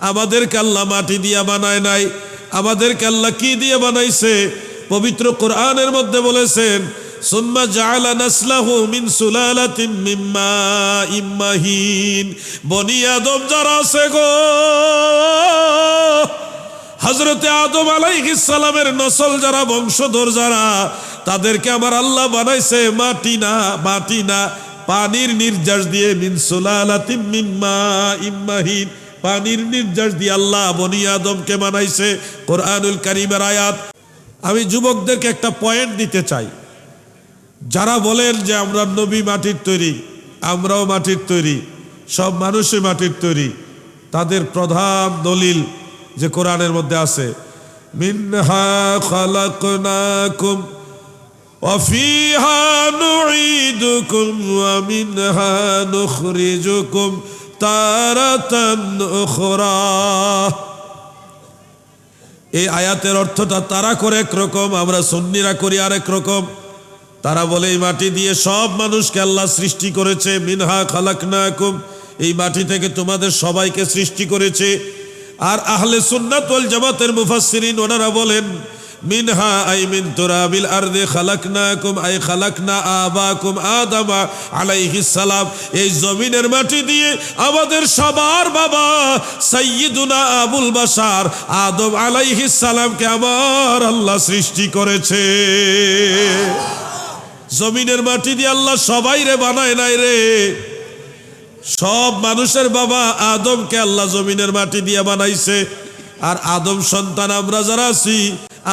আমাদেরকে আল্লাহ মাটি দিয়া বানায় নাই। আমাদেরকে আল্লাহ কি দিয়ে বানাইছে? পবিত্র কোরআনের মধ্যে বলেছেন নাসলাহু মিম্মা যারা আছে গো আদম সালামের নসল যারা, বংশধর যারা, তাদেরকে আমার আল্লাহ বানাইছে মাটি না মাটি না, পানির নির্যাস দিয়ে মিন সুলালাতিন মিম্মা ইম্মাহিন পানির নির্যাস দিয়ে আল্লাহ বনি আদমকে বানাইছে কোরআনুল কারীমের আয়াত আমি যুবকদেরকে একটা পয়েন্ট দিতে চাই যারা বলেন যে আমরা নবী মাটির তৈরি আমরাও মাটির তৈরি সব মানুষই মাটির তৈরি তাদের প্রধান দলিল যে কোরআনের মধ্যে আছে মিনহা খালাকনাকুম وفيها نعيدكم ومنها نخرجكم تارة أخرى এই আয়াতের অর্থটা তারা করে একরকম আমরা সন্নিরা করি আরেক রকম। তারা বলে, এই মাটি দিয়ে সব মানুষকে আল্লাহ সৃষ্টি করেছে, মিনহা খালাকনাকুম। এই মাটি থেকে তোমাদের সবাইকে সৃষ্টি করেছে। আর আহলে সুন্নাত ওয়াল জামাতের মুফাসসিরিন, ওনারা বলেন মিনহা আই মিন তুরাবিল আরদে খালাকনাকুম, আই খালাকনা আবাকুম আদামা আলাইহিস সালাম। এই জমিনের মাটি দিয়ে আমাদের সবার বাবা সাইয়্যিদুনা আবুল বাশার আদম আলাইহিস সালামকে আমার আল্লাহ সৃষ্টি করেছে। জমিনের মাটি দিয়ে আল্লাহ সবাই রে বানায় নাই রে। সব মানুষের বাবা আদমকে আল্লাহ জমিনের মাটি দিয়ে বানাইছে। আর আদম সন্তান আমরা যারা আছি,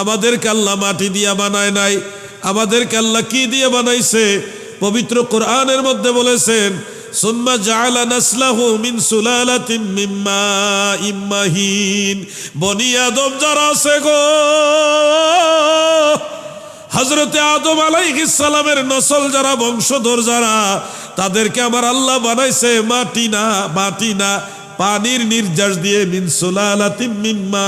আমাদেরকে আল্লাহ মাটি দিয়ে বানায় নাই। আমাদের আল্লাহ কি দিয়ে বানাইছে? পবিত্র কোরআনের মধ্যে বলেছেন আদম যারা আছে গো আদম নসল যারা, বংশধর যারা, তাদেরকে আমার আল্লাহ বানাইছে মাটি না মাটি না পানির নির্যাস দিয়ে মিন সুলালাতিম মিম্মা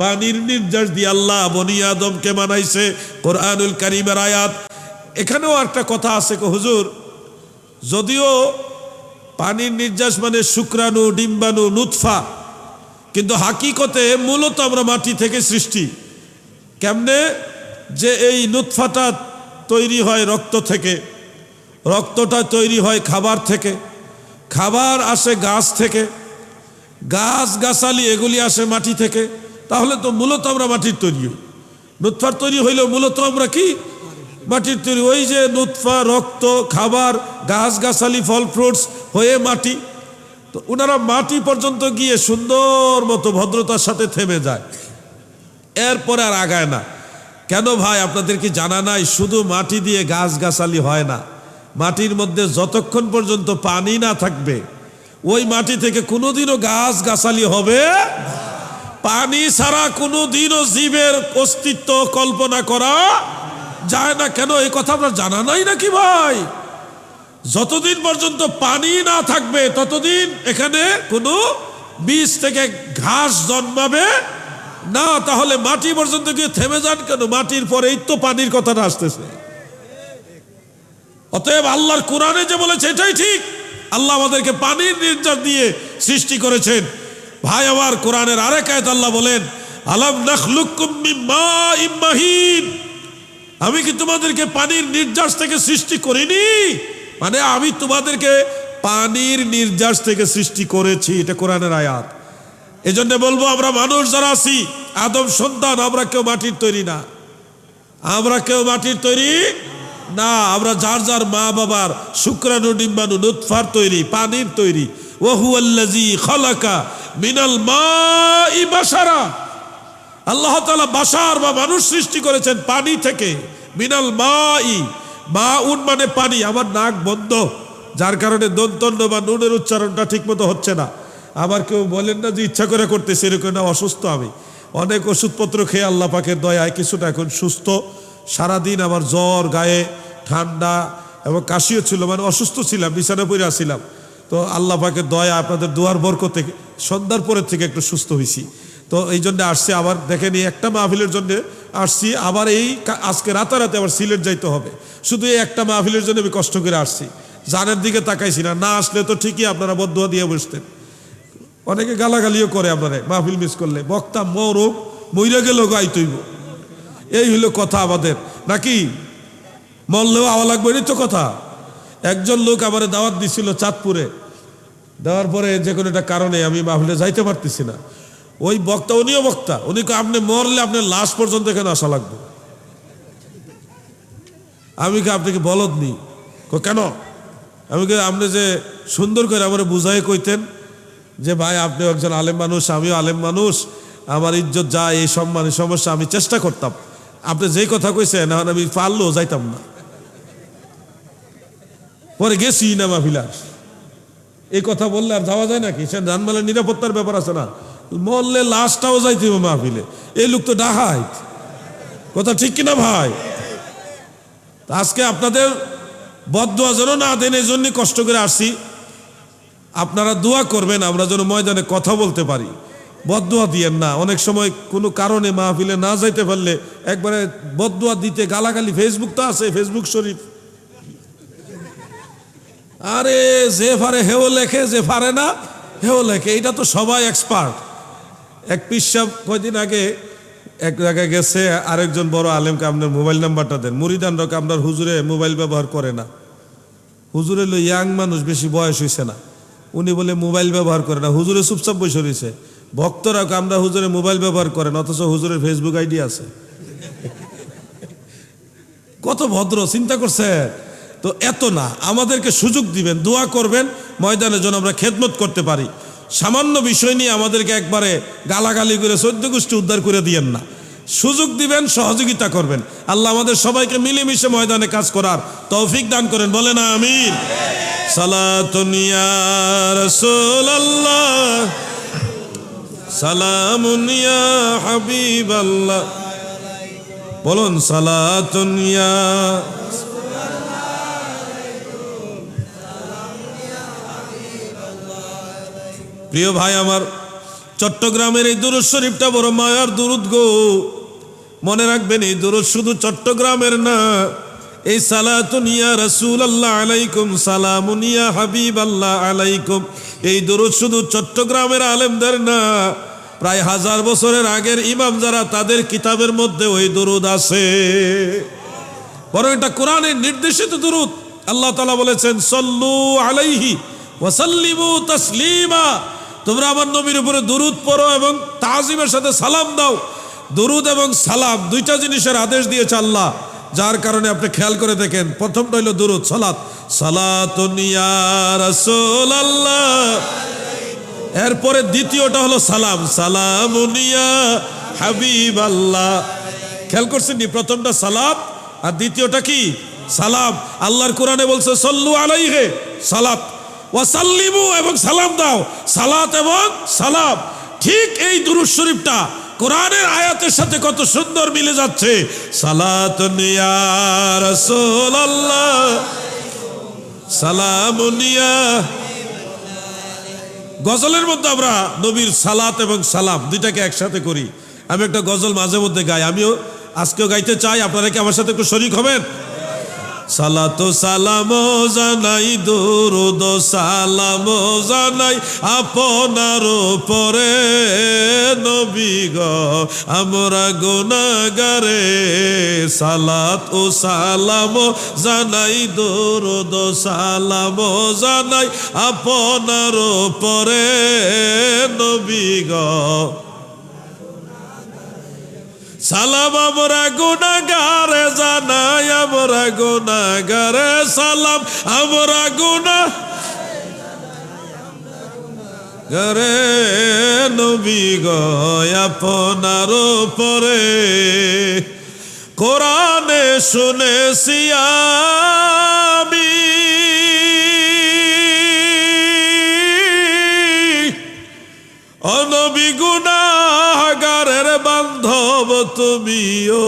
পানির নির্যাস দিয়ে আল্লাহ বনি আদমকে বানাইছে কোরআনুল কারীমের আয়াত। এখানেও একটা কথা আছে হুজুর, যদিও পানির নির্যাস মানে শুক্রাণু, ডিম্বাণু নুৎফা কিন্তু হাকিকতে মূলত আমরা মাটি থেকে সৃষ্টি। কেমনে? যে এই নুৎফাটা তৈরি হয় রক্ত থেকে, রক্তটা তৈরি হয় খাবার থেকে। খাবার আসে গাছ থেকে, গাছ গাছালি এগুলি আসে মাটি থেকে, তাহলে তো মূলত আমরা মাটির তৈরি হই। নুৎফার তৈরি হইলেও মূলত আমরা কি? মাটির তৈরি। ওই যে নুৎফা, রক্ত, খাবার, গাছ গাছালি, ফল ফ্রুটস হয়ে মাটি। তো ওনারা মাটি পর্যন্ত গিয়ে সুন্দর মতো ভদ্রতার সাথে থেমে যায়। এরপরে আর আগায় না। কেন ভাই, আপনাদের কি জানা নাই? শুধু মাটি দিয়ে গাছ গাছালি হয় না। মাটির মধ্যে যতক্ষণ পর্যন্ত পানি না থাকবে, ওই মাটি থেকে কোনোদিনও গাছ গাছালি হবে পানি ছাড়া কোনোদিনও জীবের অস্তিত্ব কল্পনা করা যায় না। কেন, এই কথা আপনার জানা নাই নাকি ভাই? যতদিন পর্যন্ত পানি না থাকবে, ততদিন এখানে কোনো বীজ থেকে ঘাস জন্মাবে না। তাহলে মাটি পর্যন্ত গিয়ে থেমে যান কেন? মাটির পরেই তো পানির কথাটা আসতেছে। অতএব আল্লাহর কোরআনে যে বলেছে এটাই ঠিক। আল্লাহ আমাদেরকে পানির নির্যাস দিয়ে সৃষ্টি করেছেন। ভাই, আমার কোরআনের আরেক আয়াত আল্লাহ বলেন, আলাম নাখলুকুম মিন আমি কি তোমাদেরকে পানির নির্যাস থেকে সৃষ্টি করিনি? মানে আমি তোমাদেরকে পানির নির্যাস থেকে সৃষ্টি করেছি। এটা কোরআনের আয়াত। এজন্য বলব, আমরা মানুষ যারা আছি, আদম সন্তান, আমরা কেউ মাটির তৈরি না। আমরা কেউ মাটির তৈরি না, আমরা যার যার মা বাবার শুক্রাণু ডিম্বাণু নুৎফার তৈরি, পানির তৈরি। ওহু আল্লাজি খলাকা মিনাল মা ই বাসারা আল্লাহ তালা বাসার বা মানুষ সৃষ্টি করেছেন পানি থেকে। মিনাল মা ই মা উন মানে পানি। আমার নাক বন্ধ। যার কারণে দন্তন্য বা নুনের উচ্চারণটা ঠিক মতো হচ্ছে না। আবার কেউ বলেন না যে ইচ্ছা করে করতেছে, এরকম না, অসুস্থ আমি। অনেক ওষুধপত্র খেয়ে আল্লাহ পাকের দয়ায় কিছুটা এখন সুস্থ। সারাদিন আমার জ্বর, গায়ে ঠান্ডা এবং কাশিও ছিল মানে অসুস্থ ছিলাম বিছানা পরে আসছিলাম তো আল্লাহ পাকের দয়া আপনাদের দুয়ার বরকতে সন্ধ্যার পরের থেকে একটু সুস্থ হয়েছি তো এই জন্য আসছি আবার, দেখেন একটা মাহফিলের জন্য আসছি, আবার এই আজকে রাতারাতি আবার সিলেট যাইতে হবে। শুধু এই একটা মাহফিলের জন্য আমি কষ্ট করে আসছি। জানের দিকে তাকাইছি না না আসলে তো ঠিকই আপনারা বদুয়া দিয়ে বসতেন। অনেকে গালাগালিও করে আপনারে, মাহফিল মিস করলে। বক্তা মরুক, মইরা গেল গাইতইব এই হইল কথা আমাদের। নাকি? মরলেও আওয়া লাগবে, এটাই তো কথা। একজন লোক আমার দাওয়াত দিছিল চাঁদপুরে। দেওয়ার পরে যে কোনো একটা কারণে আমি মাহফিলে যাইতে পারতেছি না। ওই বক্তা, উনিও বক্তা। উনি আপনি মরলে আপনার লাশ পর্যন্ত এখানে আসা লাগবে। আমি কি আপনাকে বলদ নি? কেন? আমি কি আপনি যে সুন্দর করে আমার বুঝাই কইতেন যে, ভাই আপনি একজন আলেম মানুষ, আমিও আলেম মানুষ। আমার ইজ্জত যায় এই সম্মান সমস্যা আমি চেষ্টা করতাম। আপনি যেই কথা কইছেন, এখন আমি পারলেও যাইতাম না। পরে গেছি না মাহফিলার এই কথা বললে আর যাওয়া যায় নাকি? সে জানমালের নিরাপত্তার ব্যাপার আছে না। মরলে লাশটাও যাইতে হবে মাহফিলে। এই লোক তো ডাহাই কথা ঠিক কিনা ভাই? আজকে আপনাদের বদোয়া যেন না দেন, এই জন্যই কষ্ট করে আসছি। আপনারা দোয়া করবেন, আমরা যেন ময়দানে কথা বলতে পারি। বদোয়া দিয়েন না। অনেক সময় কোনো কারণে মাহফিলে না যাইতে পারলে একবারে বদোয়া দিতে গালাগালি। ফেসবুক তো আছে ফেসবুক শরীফ। আরে যে পারে হেও লেখে, যে পারে না, হেও লেখে। এটা তো সবাই এক্সপার্ট এক পিসাব কয়দিন আগে এক জায়গায় গেছে, আরেকজন বড় আলেমকে আপনার মোবাইল নাম্বারটা দেন। মুরিদান রক আপনার হুজুরে মোবাইল ব্যবহার করে না। হুজুরে লো ইয়াং মানুষ, বেশি বয়স হয়েছে না। উনি বলে মোবাইল ব্যবহার করে না। হুজুরে চুপচাপ বসে রয়েছে ভক্তরা আমরা হুজুরে মোবাইল ব্যবহার করেন অথচ হুজুরের ফেসবুক আইডি আছে। কত ভদ্র, চিন্তা করছে। তো এত না, আমাদেরকে সুযোগ দিবেন, দোয়া করবেন, ময়দানে যেন আমরা খেদমত করতে পারি। সামান্য বিষয় নিয়ে আমাদেরকে একবারে গালাগালি করে চোদ্দ গোষ্ঠী উদ্ধার করে দিয়েন না। সুযোগ দিবেন, সহযোগিতা করবেন। আল্লাহ আমাদের সবাইকে মিলেমিশে ময়দানে কাজ করার তৌফিক দান করেন। বলে না আমিন সালাতুনিয়া রাসূলুল্লাহ। সালামুনিয়া বলুন সালাতুনিয়া প্রিয় ভাই আমার, চট্টগ্রামের এই দুরুদ শরীফটা বড় মায়ার দুরুদ গো। মনে রাখবেন, এই দুরুদ শুধু চট্টগ্রামের না, এই সালাতুনিয়া রসুল আল্লাহ আলাইকুম সালামুনিয়া হাবিব আল্লাহ আলাইকুম। এই দুরুদ শুধু চট্টগ্রামের আলেমদের না, প্রায় হাজার বছরের আগের ইমাম যারা, তাদের কিতাবের মধ্যে ওই দুরুদ আছে। বরং এটা কোরআনের নির্দেশিত দুরুদ। আল্লাহ তালা বলেছেন, সল্লু আলাইহি ওয়াসাল্লিমু তাসলিমা। তোমরা আমার নবীর উপরে দুরুদ পড়ো এবং তাজিমের সাথে সালাম দাও। দুরুদ এবং সালাম দুইটা জিনিসের আদেশ দিয়েছে আল্লাহ। যার কারণে আপনি খেয়াল করে দেখেন, প্রথমটা হইল দুরুদ, সালাত। রাসূলুল্লাহ। এরপরে দ্বিতীয়টা হলো সালাম। সালামুনিয়া হাবিব আল্লাহ খেয়াল করছেন নি প্রথমটা সালাম আর দ্বিতীয়টা কি? সালাম। আল্লাহর কোরআনে বলছে, সল্লু আলাইহে সালাত। ওয়াসাল্লিমু এবং সালাম দাও। সালাত এবং সালাম। ঠিক এই দুরুদ শরীফটা কোরআনের আয়াতের সাথে কত সুন্দর মিলে যাচ্ছে। সালাত সালামুনিয়া গজলের মধ্যে আমরা নবীর সালাত এবং সালাম দুইটাকে একসাথে করি। আমি একটা গজল মাঝে মধ্যে গাই। আমিও আজকেও গাইতে চাই। আপনারা কি আমার সাথে একটু শরিক হবেন? সালাত সালাম জানাই দুরুদ সালাম জানাই, আপনার পরে নবী গ, আমরা গুনাগারে সালাত ও সালাম জানাই দুরুদ সালাম জানাই, আপনার পরে নবী গ। সালাম আমরা গুনাগারে জানাই আমরা গুনাগারে সালাম আমরা গুনা গরে নবী গয় আপনার পরে কোরআনে শুনেছি আমি। অনবী গুনাগারের বান্ধব তুমিও।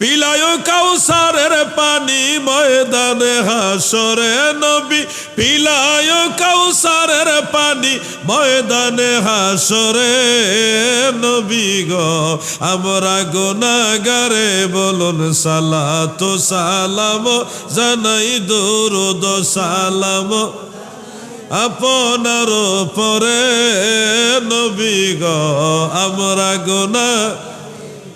পিলায় কাউসারের পানি ময়দানে হাসরে নবী, পিলায় কাউসারের পানি ময়দানে হাসরে নবী গো। আমরা গোনাগারে বলুন সালাতো সালাম, জানাই দরুদ সালাম। আপনার পরে নবী গ আমরা গোনা